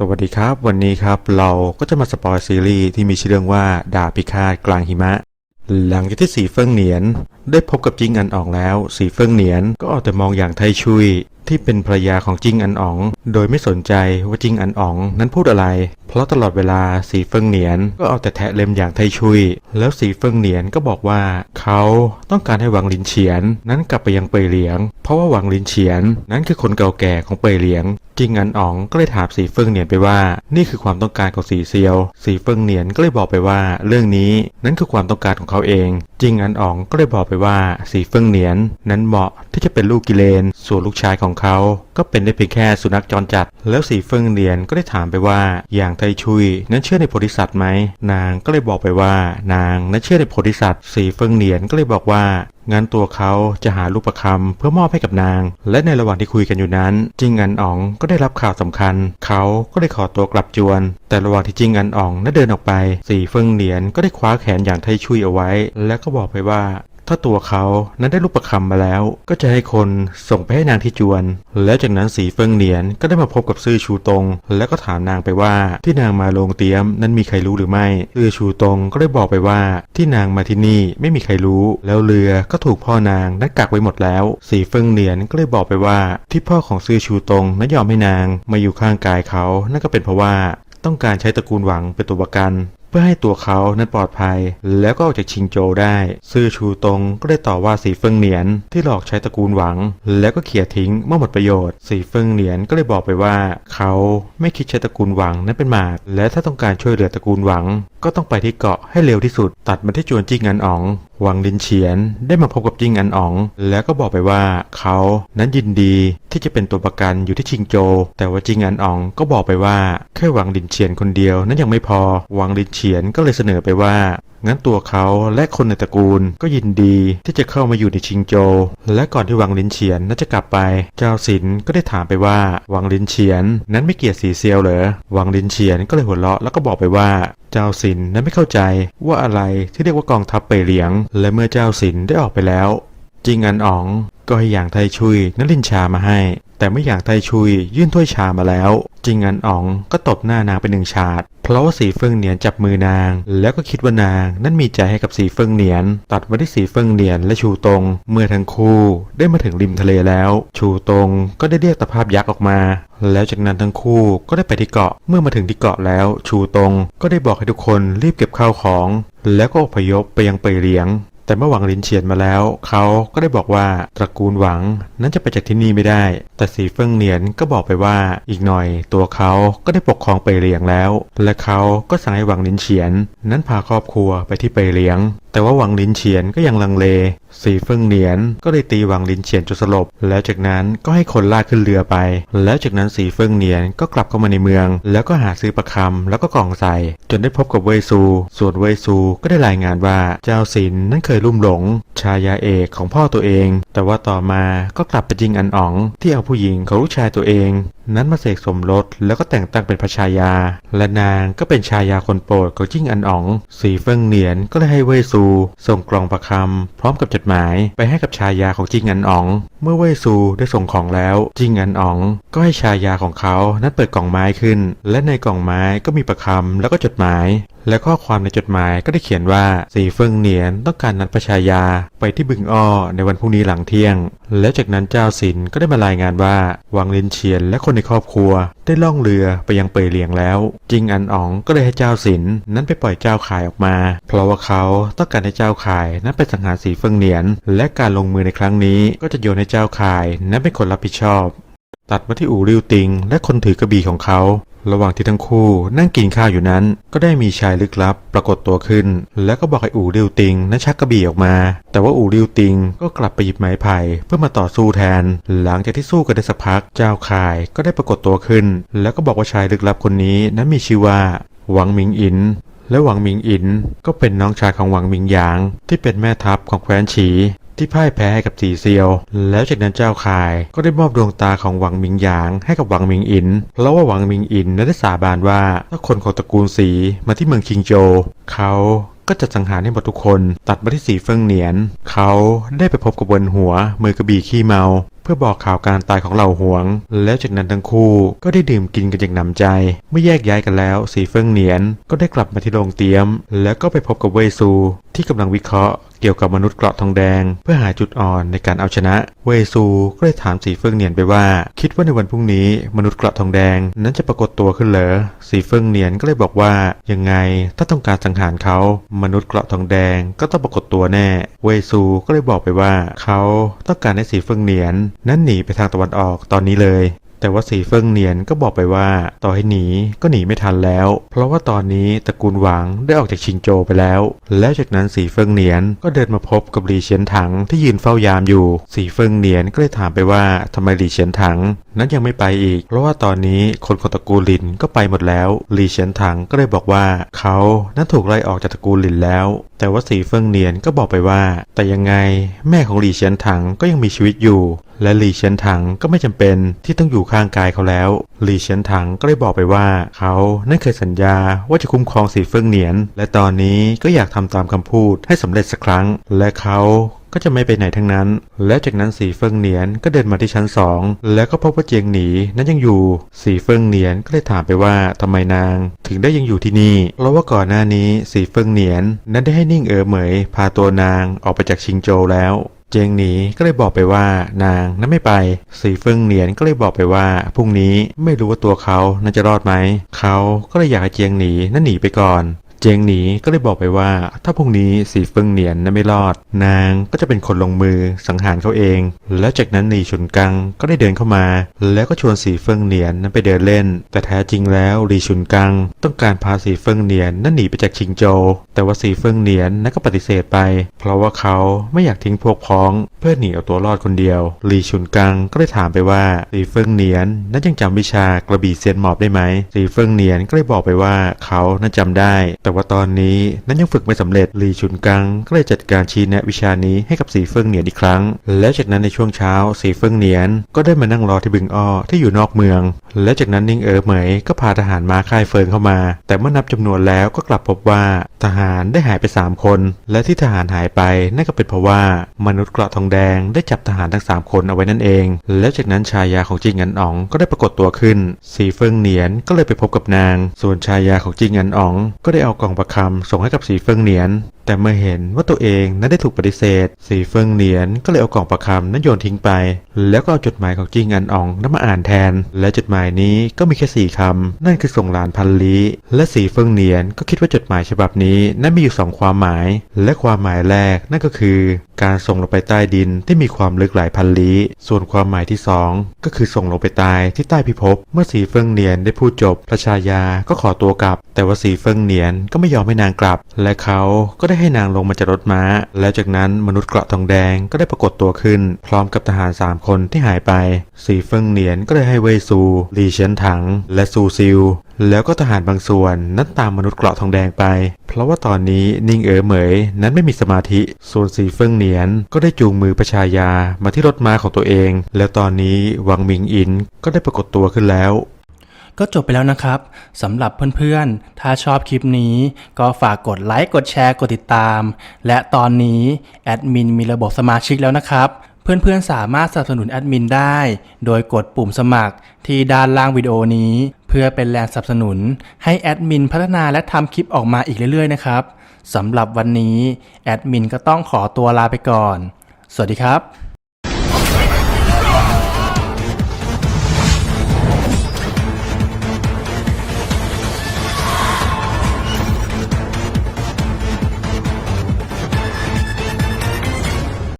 สวัสดีครับ วันนี้ครับเราก็จะมาสปอยซีรีส์ที่มีชื่อเรื่องว่าดาบพิฆาตกลางหิมะ หลังจากที่สีเฟิงเหนียน ได้พบกับจิงอันอองแล้ว สีเฟิงเหนียนก็ออาแต่มองอย่างไทชุยที่เป็นภรรยาของจิงอันอ๋อง โดยไม่สนใจว่าจิงอันอ๋องนั้นพูดอะไรเพราะตลอดเวลาสีเฟิงเหนียนก็เอาแต่แทะเล็มอย่างไทชุย แล้วสีเฟิงเหนียนก็บอกว่า เขาต้องการให้หวังลินเฉียน นั้นกลับไปยังเปยเหลียง เพราะว่าหวังลินเฉียน นั้นคือคนเก่าแก่ของเปยเหลียงจิงอันอ๋องก็เลยถามสีเฟิงเหนียนไปว่า นี่คือความต้องการของสีเซียว สีเฟิงเหนียนก็เลยบอกไปว่า เรื่องนี้นั้นคือความต้องการของเขาเอง จิงอันอ๋องก็เลยบอกไปว่าสีเฟิงเหนียน นั้นเหมาะที่จะเป็นลูกกิเลน ส่วนลูกชายของเขา ก็เป็นได้เพียงแค่สุนัขจรจัด แล้วสีเฟิงเหนียนก็ได้ถามไปว่าอย่างไทชุย นั้นเชื่อในโพธิสัตว์ไหม นางก็เลยบอกไปว่า นางนั้นเชื่อในโพธิสัตว์สีเฟิงเหนียนก็เลยบอกว่างั้นตัวเขาจะหาลูกประคำเพื่อมอบให้กับนาง และในระหว่างที่คุยกันอยู่นั้น จิงอันอ๋องก็ได้รับข่าวสำคัญ เขาก็ได้ขอตัวกลับจวน แต่ระหว่างที่จิงอันอ๋องนั้นเดินออกไป สีเฟิงเหนียนก็ได้คว้าแขนอย่างไทชุยเอาไว้ แล้วก็บอกไปว่า ถ้าตัวเขานั้นได้ลูกประคำมาแล้ว ก็จะให้คนส่งไปให้นางที่จวน แล้วจากนั้นสีเฟิงเหนียนก็ได้มาพบกับซื่อชูตง แล้วก็ถามนางไปว่าที่นางมาโรงเตรียมนั้นมีใครรู้หรือไม่ซื่อชูตงก็ได้บอกไปว่าที่นางมาที่นี่ไม่มีใครรู้ แล้วเรือก็ถูกพ่อนางนั้นกักไว้หมดแล้ว สีเฟิงเหนียนก็เลยบอกไปว่า ที่พ่อของซื่อชูตงนั้นยอมให้นางมาอยู่ข้างกายเขานั่นก็เป็นเพราะว่าต้องการใช้ตระกูลหวังเป็นตัวประกัน พื่อให้ตัวเขานั้นปลอดภัย แล้วก็ออกจากชิงโจได้ซื่อชูตงก็ได้ต่อว่าสีเฟิงเหนียนที่หลอกใช้ตระกูลหวัง แล้วก็เขี่ยทิ้งเมื่อหมดประโยชน์ สีเฟิงเหนียนก็เลยบอกไปว่า เขาไม่คิดใช้ตระกูลหวังนั้นเป็นหมาก และถ้าต้องการช่วยเหลือตระกูลหวัง ก็ต้องไปที่เกาะให้เร็วที่สุด ตัดมาที่จวนจิ้งอันอ๋องวังลินเฉียนได้มาพบกับจิงอันอ๋อง แล้วก็บอกไปว่าเขานั้นยินดีที่จะเป็นตัวประกันอยู่ที่ชิงโจ แต่ว่าจิงอันอ๋องก็บอกไปว่าแค่หวังลินเฉียนคนเดียวนั้นยังไม่พอหวังลินเฉียนก็เลยเสนอไปว่างั้นตัวเขาและคนในตระกูลก็ยินดีที่จะเข้ามาอยู่ในชิงโจ และก่อนที่หวังลินเฉียนน่าจะกลับไป เจ้าสินก็ได้ถามไปว่าหวังลินเฉียนนั้นไม่เกลียดสีเซียวเหรอหวังลินเฉียนก็เลยหัวเราะแล้วก็บอกไปว่าเจ้าสินนั้นไม่เข้าใจว่าอะไรที่เรียกว่ากองทัพเปเหลียง และเมื่อเจ้าสินได้ออกไปแล้ว จิงอันอ๋อง ก็ให้อย่างไทชุยนั้นลินชามาให้ แต่ไม่อย่างไทชุยยื่นถ้วยชามาแล้ว จิงอันอ๋องก็ตบหน้านางไปหนึ่งฉาดเพราะว่าสีเฟิงเหนียนจับมือนาง แล้วก็คิดว่านางนั้นมีใจให้กับสีเฟิงเหนียน ตัดมาที่สีเฟิงเหนียนและชูตง เมื่อทั้งคู่ได้มาถึงริมทะเลแล้ว ชูตงก็ได้เรียกตะภาพยักษ์ออกมา แล้วจากนั้นทั้งคู่ก็ได้ไปที่เกาะเมื่อมาถึงที่เกาะแล้ว ชูตงก็ได้บอกให้ทุกคนรีบเก็บข้าวของ แล้วก็อพยพไปยังเปเหลียง แต่เมื่อหวังลินเฉียนมาแล้ว เขาก็ได้บอกว่าตระกูลหวังนั้นจะไปจากที่นี่ไม่ได้ แต่สีเฟิงเหนียนก็บอกไปว่าอีกหน่อยตัวเขาก็ได้ปกครองไปเหลียงแล้ว และเขาก็สั่งให้หวังลินเฉียน นั้นพาครอบครัวไปที่ไปเหลียง แต่ว่าหวังลินเฉียนก็ยังลังเลสีเฟิงเหนียนก็เลยตีหวังลินเฉียนจนสลบ แล้วจากนั้นก็ให้คนลากขึ้นเรือไป แล้วจากนั้นสีเฟิงเหนียนก็กลับเข้ามาในเมือง แล้วก็หาซื้อประคำแล้วก็กล่องใส่ จนได้พบกับเวยซู ส่วนเวยซูก็ได้รายงานว่าเจ้าสินนั้นเคยลุ่มหลง ชายาเอกของพ่อตัวเอง แต่ว่าต่อมาก็กลับไปจิงอันอ๋องที่เอาผู้หญิงของลูกชายตัวเอง นั้นมาเสกสมรสแล้วก็แต่งตั้งเป็นพระชายา และนางก็เป็นชายาคนโปรดของจิ้งอันอ๋อง สีเฟิงเหนียนก็เลยให้เว่ยซู ส่งกล่องประคำพร้อมกับจดหมายไปให้กับชายาของจิ้งอันอ๋อง เมื่อเว่ยซูได้ส่งของแล้วจิ้งอันอ๋อง ก็ให้ชายาของเขานั้นเปิดกล่องไม้ขึ้น และในกล่องไม้ก็มีประคำแล้วก็จดหมาย และข้อความในจดหมายก็ได้เขียนว่าสีเฟิงเหนียนต้องการนัดพระชายาไปที่บึงอ้อในวันพรุ่งนี้หลังเที่ยงแล้วจากนั้นเจ้าสินก็ได้มารายงานว่าวังลินเฉียนและคนในครอบครัว ได้ล่องเรือไปยังเปยเหลียงแล้ว จิงอันอ๋องก็เลยให้เจ้าสินนั้นไปปล่อยเจ้าขายออกมา เพราะว่าเขาต้องการให้เจ้าขายนั้นไปสังหารสีเฟิงเหนียน และการลงมือในครั้งนี้ก็จะโยนให้เจ้าขายนั้นเป็นคนรับผิดชอบ ตัดมาที่อู่ริวติง และคนถือกระบี่ของเขา ระหว่างที่ทั้งคู่นั่งกินข้าวอยู่นั้น ก็ได้มีชายลึกลับปรากฏตัวขึ้น แล้วก็บอกให้อู่ริวติงนั้นชักกระบี่ออกมา แต่ว่าอู่ริวติงก็กลับไปหยิบไม้ไผ่เพื่อมาต่อสู้แทน หลังจากที่สู้กันได้สักพักเจ้าข่ายก็ได้ปรากฏตัวขึ้น แล้วก็บอกว่าชายลึกลับคนนี้นั้นมีชื่อว่าหวังหมิงอินและหวังหมิงอินก็เป็นน้องชายของหวังหมิงหยาง ที่เป็นแม่ทัพของแคว้นฉี ที่พ่ายแพ้ให้กับจีเซียว แล้วจากนั้นเจ้าคายก็ได้มอบดวงตาของหวังหมิงหยางให้กับหวังหมิงอิน เพราะว่าหวังหมิงอินนั้นได้สาบานว่าถ้าคนของตระกูลสีมาที่เมืองคิงโจ เขาก็จะสังหารให้หมดทุกคน ตัดมาที่สีเฟิงเหนียน เขาได้ไปพบกับเวนหัว มือกระบี่ขี้เมาพื่อบอกข่าวการตายของเหล่าหวง แล้วจากนั้นทั้งคู่ก็ได้ดื่มกินกันอย่างหนำใจ เมื่อแยกย้ายกันแล้ว สีเฟิงเหนียนก็ได้กลับมาที่โรงเตรียม แล้วก็ไปพบกับเวยซู ที่กำลังวิเคราะห์ เกี่ยวกับมนุษย์เกราะทองแดง เพื่อหาจุดอ่อนในการเอาชนะ เวซูก็เลยถามสีเฟิงเนียนไปว่า คิดว่าในวันพรุ่งนี้มนุษย์เกราะทองแดงนั้นจะปรากฏตัวขึ้นเหรอสีเฟิงเนียนก็เลยบอกว่ายังไงถ้าต้องการสังหารเขามนุษย์เกราะทองแดงก็ต้องปรากฏตัวแน่ เวซูก็เลยบอกไปว่า เขาต้องการให้สีเฟิงเนียน นั้นหนีไปทางตะวันออกตอนนี้เลย แต่ว่าสีเฟิงเนียนก็บอกไปว่า ต่อให้หนีก็หนีไม่ทันแล้ว เพราะว่าตอนนี้ตระกูลหวังได้ออกจากชิงโจไปแล้ว แล้วจากนั้นสีเฟิงเนียนก็เดินมาพบกับหลีเฉียนถังที่ยืนเฝ้ายามอยู่ สีเฟิงเนียนก็เลยถามไปว่าทำไมหลีเฉียนถัง นั้นยังไม่ไปอีก เพราะว่าตอนนี้คนของตระกูลหลินก็ไปหมดแล้วหลีเฉียนถังก็เลยบอกว่า เขานั้นถูกไล่ออกจากตระกูลหลินแล้วแต่ว่าสีเฟิงเนียนก็บอกไปว่า แต่ยังไงแม่ของหลี่เฉียนถังก็ยังมีชีวิตอยู่ และหลี่เฉียนถังก็ไม่จำเป็นที่ต้องอยู่ข้างกายเขาแล้ว หลี่เฉียนถังก็เลยบอกไปว่า เขานั่นเคยสัญญาว่าจะคุ้มครองสีเฟิงเนียน และตอนนี้ก็อยากทำตามคำพูดให้สำเร็จสักครั้ง และเขา ก็จะไม่ไปไหนทั้งนั้น และจากนั้นสีเฟิงเหนียนก็เดินมาที่ชั้นสองแล้วก็พบว่าเจียงหนีนั้นยังอยู่ สีเฟิงเหนียนก็เลยถามไปว่าทำไมนาง ถึงได้ยังอยู่ที่นี่ เพราะว่าก่อนหน้านี้สีเฟิงเหนียน นั้นได้ให้นิ่งเอ๋อเหมย พาตัวนางออกไปจากชิงโจวแล้วเจียงหนีก็เลยบอกไปว่านางนั้นไม่ไป สีเฟิงเหนียนก็เลยบอกไปว่าพรุ่งนี้ไม่รู้ว่าตัวเขานั้นจะรอดไหม เขาก็เลยอยากให้เจียงหนีนั้นหนีไปก่อน เจงหนีก็เลยบอกไปว่า ถ้าพรุ่งนี้สีเฟิงเหนียนนั้นไม่รอด นางก็จะเป็นคนลงมือสังหารเขาเอง แล้วจากนั้นหนีชุนกังก็ได้เดินเข้ามา แล้วก็ชวนสีเฟิงเหนียนนั้นไปเดินเล่น แต่แท้จริงแล้วหลีชุนกัง ต้องการพาสีเฟิงเหนียนนั้นหนีไปจากชิงโจ แต่ว่าสีเฟิงเหนียนนั้นก็ปฏิเสธไป เพราะว่าเขาไม่อยากทิ้งพวกพ้องเพื่อหนีเอาตัวรอดคนเดียวหลีชุนกังก็เลยถามไปว่าสีเฟิงเหนียนนั้นยังจำวิชากระบี่เซียนหมอบได้ไหมสีเฟิงเหนียนก็เลยบอกไปว่าเขานั้นจำได้แต่ว่าตอนนี้นั้นยังฝึกไม่สำเร็จหลีชุนกังก็เลยจัดการชี้แนะวิชานี้ให้กับสีเฟิงเหนียนอีกครั้ง แล้วจากนั้นในช่วงเช้าสีเฟิงเหนียนก็ได้มานั่งรอที่บึงอ้อที่อยู่นอกเมือง และจากนั้นนิ่งเอ๋อเหมยก็พาทหารม้าค่ายเฟิงเข้ามา แต่เมื่อนับจำนวนแล้วก็กลับพบว่าทหารได้หายไป 3 คน และที่ทหารหายไปนั่นก็เป็นเพราะว่ามนุษย์เกราะทองแดงได้จับทหารทั้ง 3 คนเอาไว้นั่นเอง แล้วจากนั้นชายาของจิงอันอ๋องก็ได้ปรากฏตัวขึ้น สีเฟิงเหนียนก็เลยไปพบกับนาง ส่วนชายาของจิงอันอ๋องก็ได้เอากล่องประคำส่งให้กับสีเฟิงเหนียน แต่เมื่อเห็นว่าตัวเองนั้นได้ถูกปฏิเสธ สีเฟิงเหนียนก็เลยเอากล่องประคำนั้นโยนทิ้งไป แล้วก็เอาจดหมายของจิงอันอองนั้นมาอ่านแทน และจดหมายนี้ก็มีแค่สี่คำ นั่นคือส่งหลานพันลี้และสีเฟิงเหนียนก็คิดว่าจดหมายฉบับนี้นั้นมีอยู่สองความหมาย และความหมายแรกนั่นก็คือ การส่งลงไปใต้ดินที่มีความลึกหลายพันลี้ ส่วนความหมายที่สองก็คือส่งลงไปตายที่ใต้พิภพ เมื่อสีเฟิงเหนียนได้พูดจบพระชายาก็ขอตัวกลับ แต่ว่าสีเฟิงเหนียนก็ไม่ยอมให้นางกลับ และเขาก็ได้ให้นางลงมาจากรถม้า แล้วจากนั้นมนุษย์เกราะทองแดงก็ได้ปรากฏตัวขึ้น พร้อมกับทหารสามคนที่หายไป สีเฟิงเหนียนก็เลยให้เวยซูลีเฉียนถัง และซูซิล แล้วก็ทหารบางส่วนนั้นตามมนุษย์เกราะทองแดงไป เพราะว่าตอนนี้นิ่งเอ๋อเหมย นั้นไม่มีสมาธิส่วนสีเฟิงเหนียนก็ได้จูงมือประชายามาที่รถม้าของตัวเอง แล้วตอนนี้วังมิงอินก็ได้ปรากฏตัวขึ้นแล้ว ก็จบไปแล้วนะครับสำหรับเพื่อนๆ ถ้าชอบคลิปนี้ ก็ฝากกดไลค์กดแชร์กดติดตาม และตอนนี้แอดมินมีระบบสมาชิกแล้วนะครับเพื่อนๆ สามารถสนับสนุนแอดมินได้ โดยกดปุ่มสมัครที่ด้านล่างวิดีโอนี้ เพื่อเป็นแรงสนับสนุน ให้แอดมินพัฒนาและทำคลิปออกมาอีกเรื่อยๆ นะครับสำหรับวันนี้ แอดมินก็ต้องขอตัวลาไปก่อน สวัสดีครับ